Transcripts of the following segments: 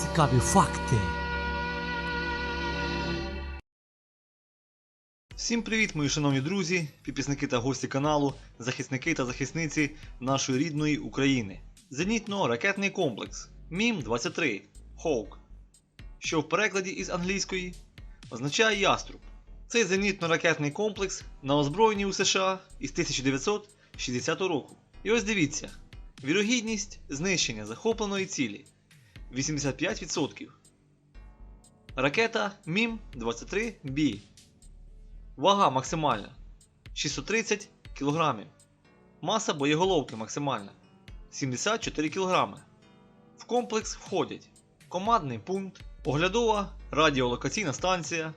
Цікаві факти. Всім привіт, мої шановні друзі, підписники та гості каналу, захисники та захисниці нашої рідної України. Зенітно-ракетний комплекс МІМ-23 Hawk, що в перекладі із англійської означає яструб. Цей зенітно-ракетний комплекс на озброєнні у США із 1960 року. І ось дивіться: вірогідність знищення захопленої цілі 85%. Ракета МІМ-23B Вага максимальна 630 кг. Маса боєголовки максимальна 74 кг. В комплекс входять командний пункт, оглядова радіолокаційна станція,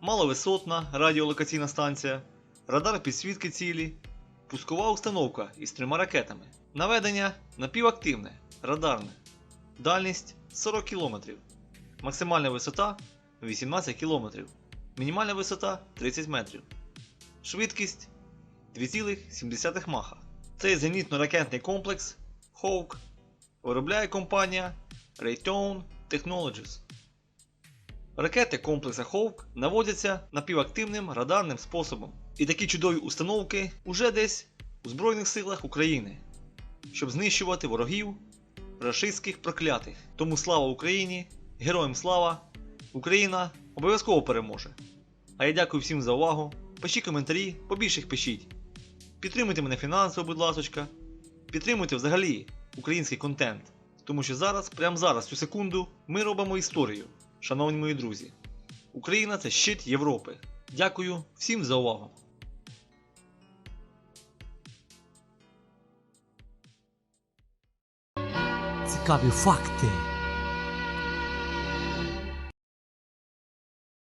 маловисотна радіолокаційна станція, радар підсвітки цілі, пускова установка із трьома ракетами. Наведення напівактивне, радарне. Дальність 40 км. Максимальна висота 18 км. Мінімальна висота 30 метрів. Швидкість 2,7 маха. Цей зенітно-ракетний комплекс Hawk виробляє компанія Raytheon Technologies. Ракети комплекса Hawk наводяться напівактивним радарним способом. І такі чудові установки уже десь у Збройних силах України, щоб знищувати ворогів рашистських проклятих. Тому слава Україні! Героям слава! Україна обов'язково переможе. А я дякую всім за увагу. Пишіть коментарі, побільше їх пишіть. Підтримуйте мене фінансово, будь ласочка. Підтримуйте взагалі український контент. Тому що зараз, прямо зараз, цю секунду, ми робимо історію, шановні мої друзі. Україна це щит Європи. Дякую всім за увагу. Цікаві факти.